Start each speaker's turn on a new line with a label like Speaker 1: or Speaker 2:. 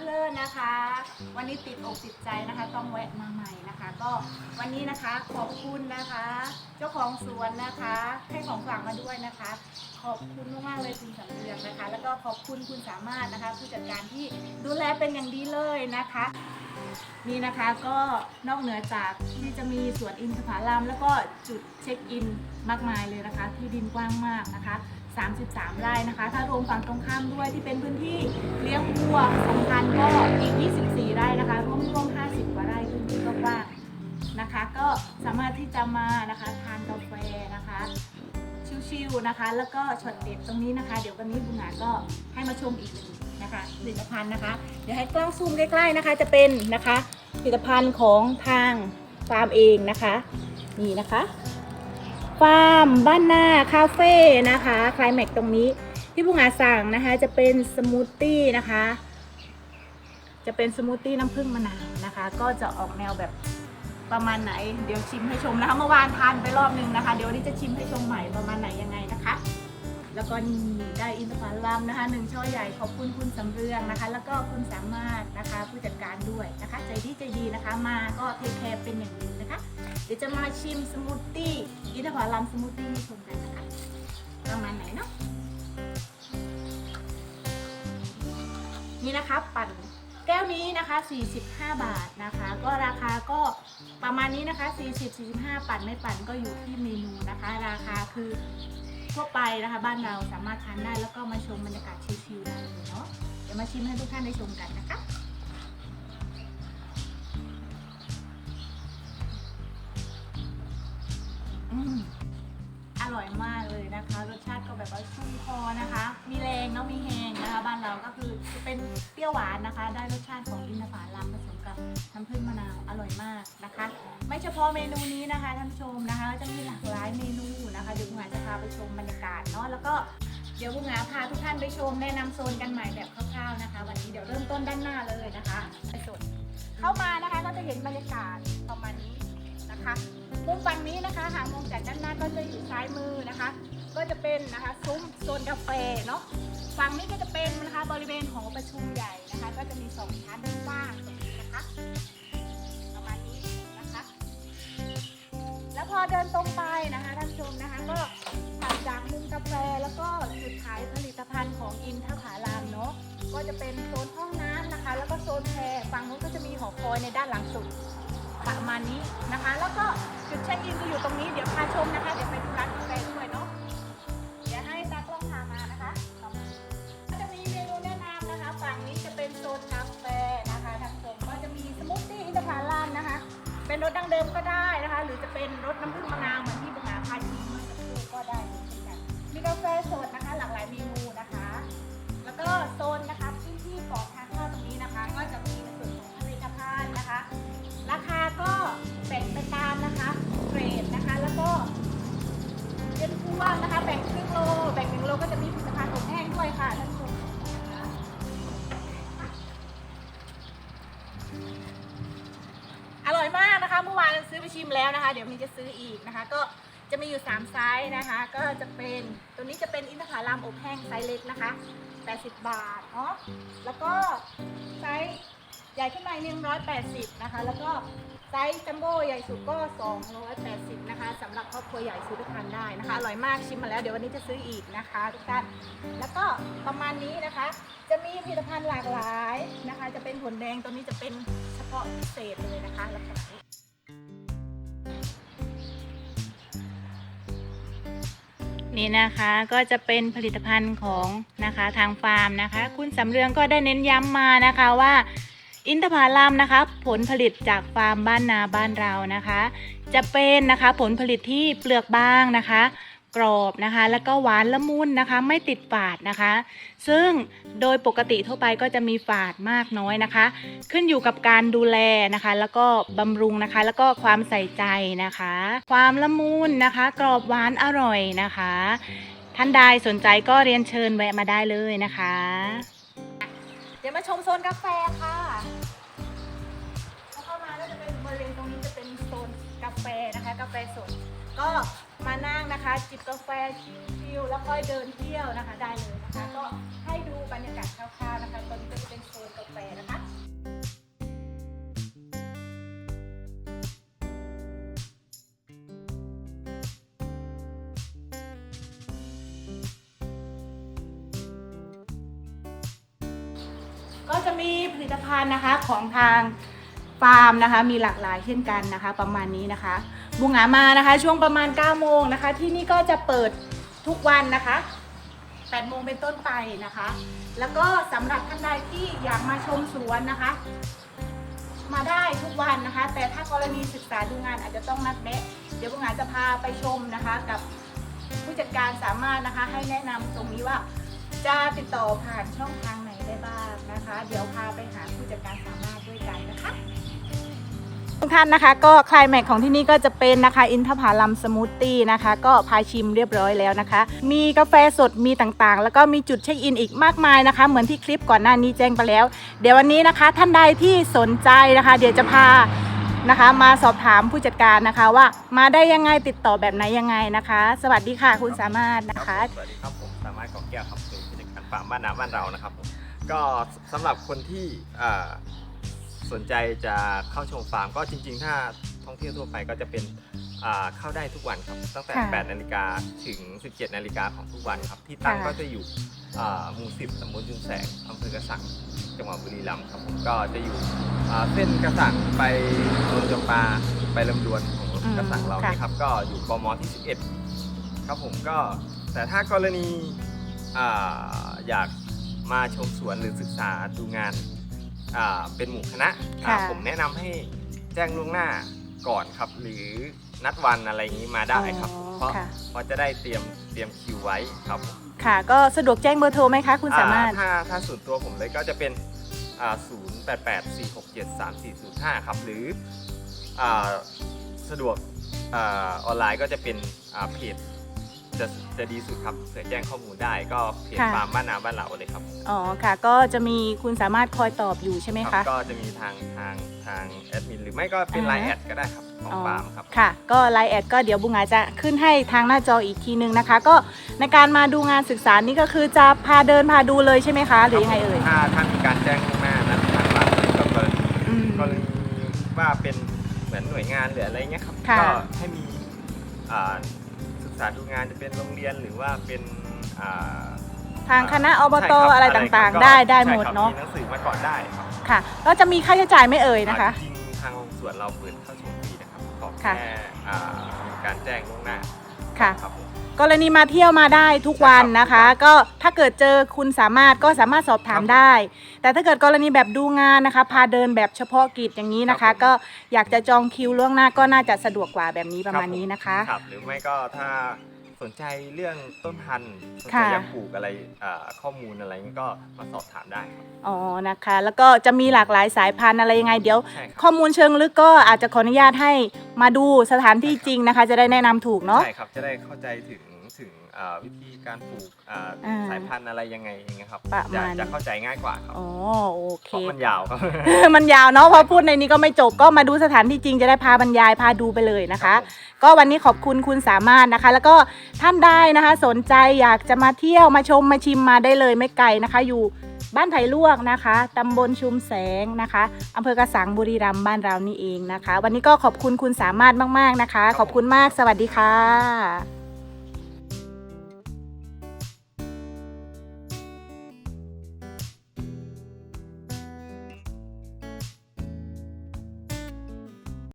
Speaker 1: เพลินนะคะ วันนี้ติดอกติดใจนะคะ ต้องแวะมาใหม่นะคะ ก็วันนี้นะคะขอบคุณนะคะ เจ้าของสวนนะคะ ให้ของฝากมาด้วยนะคะ ขอบคุณมากๆเลยคุณสำเรืองนะคะ แล้วก็ขอบคุณคุณสามารถนะคะ ผู้จัดการที่ดูแลเป็นอย่างดีเลยนะคะนี่นะคะก็นอกเหนือจากที่จะมีสวนอินทผลัมแล้วก็จุดเช็คอินมากมายเลยนะคะ ที่ดินกว้างมากนะคะ 33 ไร่นะคะ ถ้ารวมฝั่งตรงข้ามด้วยที่เป็นพื้นที่เลี้ยงวัวสำคัญก็อีก 24 ไร่นะคะ รวมรวม50 กว่าไร่พื้นที่ก็กว้างนะคะ ก็สามารถที่จะมานะคะทานกาแฟนะคะชิวๆนะคะ แล้วก็ช็อตเด็ดตรงนี้นะคะ เดี๋ยววันนี้บุญหาก็ให้มาชมอีกหนึ่งนะคะผลิตภัณฑ์นะคะ เดี๋ยวให้กล้องซูมใกล้ๆนะคะ จะเป็นนะคะผลิตภัณฑ์ของทางฟาร์มเองนะคะ นี่นะคะ ฟาร์ม บ้านนาคาเฟ่นะคะคลายแม็กตรงนี้ที่บุญหาสั่งนะคะ จะเป็นสมูทตี้นะคะ จะเป็นสมูทตี้น้ำผึ้งมะนาวนะคะ ก็จะออกแนวแบบประมาณไหน เดี๋ยวชิมให้ชมนะคะ เมื่อวานทานไปรอบนึงนะคะ เดี๋ยววันนี้จะชิมให้ชมใหม่ประมาณไหนยังไงนะคะ แล้วก็นี่ได้อินทผลัมนะคะหนึ่งช่อใหญ่ขอบคุณคุณสำเรืองนะคะ แล้วก็คุณสามารถนะคะผู้จัดการด้วยนะคะ ใจดีใจดีนะคะ มาก็เทคแคร์เป็นอย่างดีนะคะ เดี๋ยวจะมาชิมสมูทตี้อินทผลัมสมูทตี้ให้ชมกันนะคะประมาณไหนเนาะนี่นะคะปั่นแก้วนี้นะคะ 45 บาทนะคะ ก็ราคาก็ประมาณนี้นะคะ 40 45 ปั่นไม่ปั่นก็อยู่ที่เมนูนะคะ ราคาคือ ทั่วไปนะคะ บ้านเราสามารถทานได้แล้วก็มาชมบรรยากาศชิลๆได้เลยเนาะเดี๋ยวมาชิมให้ทุกท่านได้ชมกันนะคะอืมอร่อยมากเลยนะคะ รสชาติก็แบบว่าชุ่มคอนะคะ มีแรงเนาะมีแหงนะคะ บ้านเราก็คือจะเป็นเปรี้ยวหวานนะคะ ได้รสชาติของอินทผลัมผสมกับน้ำผึ้งมะนาวอร่อยมากนะคะ ไม่เฉพาะเมนูนี้นะคะท่านผู้ชมนะคะ จะมีหลากหลายเมนู นะคะเดี๋ยวบุญหงาจะพาไปชมบรรยากาศเนาะแล้วก็เดี๋ยวบุงาพาทุกท่านไปชมแนะนำโซนกันใหม่แบบคร่าวๆนะคะ วันนี้เดี๋ยวเริ่มต้นด้านหน้าเลยนะคะไปสดเข้ามานะคะก็จะเห็นบรรยากาศประมาณนี้นะคะมุมฝั่งนี้นะคะหากมองจากด้านหน้าก็จะอยู่ซ้ายมือนะคะ ก็จะเป็นนะคะซุ้มโซนกาแฟเนาะฝั่งนี้ก็จะเป็นนะคะบริเวณหอประชุมใหญ่นะคะ ก็จะมีสองชั้นกว้างตรงนี้นะคะ แล้วพอเดินตรงไปนะคะท่านผู้ชมนะคะก็ผ่านจากมุมกาแฟแล้วก็จุดขายผลิตภัณฑ์ของอินทผลามเนาะก็จะเป็นโซนห้องน้ำนะคะ แล้วก็โซนแพรฝั่งนู้นก็จะมีหอคอยในด้านหลังสุดประมาณนี้นะคะ แล้วก็จุดเช็คอินก็อยู่ตรงนี้เดี๋ยวพาชมนะคะ เดี๋ยวไปดูร้านกาแฟด้วย รสดั้งเดิมก็ได้นะคะ หรือจะเป็นรสน้ำผึ้งมะนาวเหมือนที่บุงหาพาชิมเมื่อสักครู่ก็ได้เช่นกันมีกาแฟสดนะคะ หลากหลายเมนูนะคะ แล้วก็โซน เมื่อวานซื้อไปชิมแล้วนะคะ เดี๋ยวมีจะซื้ออีกนะคะ ก็จะมีอยู่ 3 ไซส์นะคะ ก็จะเป็นตัวนี้จะเป็นอินทผลัมอบแห้งไซส์เล็กนะคะ 80 บาทเนาะแล้วก็ไซส์ใหญ่ขึ้นมาหนึ่งร้อยแปดสิบนะคะ แล้วก็ไซส์จัมโบ้ใหญ่สุดก็ 280 นะคะสำหรับครอบครัวใหญ่ซื้อไปทานได้นะคะ อร่อยมากชิมมาแล้วเดี๋ยววันนี้จะซื้ออีกนะคะทุกท่าน แล้วก็ประมาณนี้นะคะ จะมีผลิตภัณฑ์หลากหลายนะคะ จะเป็นผลแดงตัวนี้จะเป็นเฉพาะพิเศษเลยนะคะลักษณะนี้
Speaker 2: นี่นะคะก็จะเป็นผลิตภัณฑ์ของนะคะทางฟาร์มนะคะ คุณสำเรืองก็ได้เน้นย้ำมานะคะว่า อินทผลัมนะคะ ผลผลิตจากฟาร์มบ้านนาบ้านเรานะคะ จะเป็นนะคะผลผลิตที่เปลือกบางนะคะ กรอบนะคะ แล้วก็หวานละมุนนะคะ ไม่ติดฝาดนะคะ ซึ่งโดยปกติทั่วไปก็จะมีฝาดมากน้อยนะคะ ขึ้นอยู่กับการดูแลนะคะ แล้วก็บำรุงนะคะ แล้วก็ความใส่ใจนะคะ ความละมุนนะคะ กรอบหวานอร่อยนะคะ ท่านใดสนใจก็เรียนเชิญแวะมาได้เลยนะคะ
Speaker 1: เดี๋ยวมาชมโซนกาแฟค่ะเข้ามาก็จะเป็นบริเวณตรงนี้จะเป็นโซนกาแฟนะคะ กาแฟสดก็ มานั่งนะคะ จิบกาแฟชิลๆแล้วค่อยเดินเที่ยวนะคะได้เลยนะคะ ก็ให้ดูบรรยากาศคร่าวๆนะคะตอนนี้ก็จะเป็นโซนกาแฟนะคะก็จะมีผลิตภัณฑ์นะคะของทาง ฟาร์มนะคะ มีหลากหลายเช่นกันนะคะ ประมาณนี้นะคะบุงหามานะคะ ช่วงประมาณ9โมงนะคะ ที่นี่ก็จะเปิดทุกวันนะคะ8โมงเป็นต้นไปนะคะ แล้วก็สำหรับท่านใดที่อยากมาชมสวนนะคะ มาได้ทุกวันนะคะ แต่ถ้ากรณีศึกษาดูงานอาจจะต้องนัดแนะเดี๋ยวบุงหาจะพาไปชมนะคะ กับผู้จัดการสามารถนะคะให้แนะนำตรงนี้ว่าจะติดต่อผ่านช่องทางไหนได้บ้างนะคะ เดี๋ยวพาไปหาผู้จัดการสามารถด้วยกันนะคะ ทุกท่านนะคะก็คลายแม็กของที่นี่ก็จะเป็นนะคะอินทผลัมสมูทตี้นะคะ ก็พาชิมเรียบร้อยแล้วนะคะ มีกาแฟสดมีต่างๆ แล้วก็มีจุดเช็คอินอีกมากมายนะคะ เหมือนที่คลิปก่อนหน้านี้แจ้งไปแล้ว เดี๋ยววันนี้นะคะท่านใดที่สนใจนะคะ เดี๋ยวจะพานะคะ มาสอบถามผู้จัดการนะคะว่ามาได้ยังไงติดต่อแบบไหนยังไงนะคะ สวัสดีค่ะคุณสามารถนะคะ
Speaker 3: สวัสดีครับผมสามารถกองแก้วครับเป็นผู้จัดการฟาร์มบ้านนาบ้านเรานะครับผมก็สำหรับคนที่อ่า สนใจจะเข้าชมฟาร์มก็จริง ๆ ถ้าท่องเที่ยวทั่วไปก็จะเป็นอ่าเข้าได้ทุกวันครับ ตั้งแต่
Speaker 2: ค่ะ
Speaker 3: 8 นาฬิกาถึง 17 นาฬิกาของทุกวันครับ ที่ตั้ง
Speaker 2: ค่ะ
Speaker 3: ก็จะอยู่อ่าหมู่ 10ตำบลจุนแสงอำเภอกระสังจังหวัดบุรีรัมย์ครับผมก็จะอยู่อ่าเส้นกระสังไปเมืองจำปาไปลำดวนของกระสังเรานี่ครับ ก็อยู่กมที่ 11 ครับผมก็แต่ถ้ากรณีอ่าอยากมาชมสวนหรือศึกษาดูงานอ่า เป็นหมู่คณะอ่า
Speaker 2: ค่ะ
Speaker 3: ผมแนะนำให้แจ้งล่วงหน้าก่อนครับ หรือนัดวันอะไรอย่างนี้มาได้ครับ
Speaker 2: อ๋อ
Speaker 3: เพราะ
Speaker 2: ค่ะ
Speaker 3: เพราะจะได้เตรียมเตรียมคิวไว้ครับผม
Speaker 2: ค่ะ ก็สะดวกแจ้งเบอร์โทรไหมคะ คุณสามารถ
Speaker 3: อ่ถ้าถ้าส่วนตัวผมเลยก็จะเป็นอ่า0 8 8 4 6 7 3 4 0 5 ครับ หรืออ่าสะดวกอ่าออนไลน์ก็จะเป็นอ่าเพจ จะจะดีสุดครับเผื่อแจ้งข้อมูลได้ก็เพจ
Speaker 2: ค่ะ
Speaker 3: ฟาร์มบ้านนาบ้านเราเลยครับ
Speaker 2: อ๋อค่ะ ก็จะมีคุณสามารถคอยตอบอยู่ใช่ไหม
Speaker 3: ครั
Speaker 2: คะ
Speaker 3: บก็จะมีทางทางทางแอดมินหรือไม่ก็เป็น
Speaker 2: อ่า
Speaker 3: ไลน์แอดก็ได้ครับของ
Speaker 2: อ๋อ
Speaker 3: ฟาร์มครับ
Speaker 2: ค่ะ ก็ไลน์แอดก็เดี๋ยวบุงอาจจะขึ้นให้ทางหน้าจออีกทีนึงนะคะ ก็ในการมาดูงานศึกษานี่ก็คือจะพาเดินพาดูเลยใช่ไหมคะ หรือยังไงเอ่ย
Speaker 3: ถ้าถ้ามีการแจ้งล่วงหน้านั้นทางฟาร์มก็กรณี
Speaker 2: อืม
Speaker 3: กรณีว่าเป็นเหมือนหน่วยงานหรืออะไรเงี้ยครับ
Speaker 2: ค่ะ
Speaker 3: ก็ให้มีอ่าศึก ษาดูงานจะเป็นโรงเรียนหรือว่าเป็นอ่า
Speaker 2: ทางคณะอบต
Speaker 3: ใช่คบ
Speaker 2: อะไร
Speaker 3: คบ
Speaker 2: ต่าง
Speaker 3: ก็
Speaker 2: ๆได้ได้
Speaker 3: ใช่
Speaker 2: หมด
Speaker 3: ครับ
Speaker 2: เนาะ
Speaker 3: มีหนังสือมาก่อนได้ครับ
Speaker 2: ค่ะแล้วจะมีค่าใช้จ่ายไหม่เอ่ยนะคะ
Speaker 3: จริงๆทางส่วนเราเปิดเข้าชมฟรีนะครับขอ
Speaker 2: ค่ะ
Speaker 3: แค่อ่ามีการแจ้งล่วงหน้า
Speaker 2: ค่ะ
Speaker 3: ครับผม
Speaker 2: กรณีมาเที่ยวมาได้ทุกวันนะคะ
Speaker 3: ใช่ครับ
Speaker 2: ก็ถ้าเกิดเจอคุณสามารถก็สามารถสอบถาม
Speaker 3: ครับ
Speaker 2: ได้ แต่ถ้าเกิดกรณีแบบดูงานนะคะ พาเดินแบบเฉพาะกิจอย่างนี้นะ
Speaker 3: ครั
Speaker 2: คะ
Speaker 3: บผม
Speaker 2: ก็อยากจะจองคิวล่วงหน้าก็น่าจะสะดวกกว่าแบบนี้ประมาณ
Speaker 3: ครับผม
Speaker 2: นี้นะคะ
Speaker 3: ครับหรือไม่ก็ถ้าสนใจเรื่องต้นพันธุ์สนใจ
Speaker 2: ค่ะ
Speaker 3: อยากปลูกอะไรอ่าข้อมูลอะไรเงี้ยก็มาสอบถามได้ครับ
Speaker 2: อ๋อนะคะ แล้วก็จะมีหลากหลายสายพันธุ์อะไรยังไงเดี๋ยว
Speaker 3: ใช่ครับ
Speaker 2: ข้อมูลเชิงลึกก็อาจจะขออนุญาตให้มาดูสถานที่จริงนะคะ จะได้แนะนำถูกเนาะ
Speaker 3: ใช่ครับจะได้เข้าใจถึงถึง อ่าวิธีการปลูกอ่า
Speaker 2: อ่า
Speaker 3: สายพันธุ์อะไรยังไงอย่างเงี้ยครับ
Speaker 2: ประ
Speaker 3: จะ
Speaker 2: มาณ
Speaker 3: จะเข้าใจง่ายกว่าครับ
Speaker 2: อ๋อโอเค
Speaker 3: เพราะมันยาวครับ
Speaker 2: มันยาวเนาะพอพูดในนี้ก็ไม่จบก็มาดูสถานที่จริงจะได้พาบรรยายพาดูไปเลยนะคะ ก็วันนี้ขอบคุณคุณสามารถนะคะ แล้วก็ท่านได้นะคะ สนใจอยากจะมาเที่ยวมาชมมาชิมมาได้เลยไม่ไกลนะคะ อยู่บ้านไผ่ลวกนะคะตำบลชุมแสงนะคะอำเภอกระสังบุรีรัมย์บ้านเรานี่เองนะคะ วันนี้ก็ขอบคุณคุณสามารถมากๆนะคะ ขอบคุณมากสวัสดีค่ะ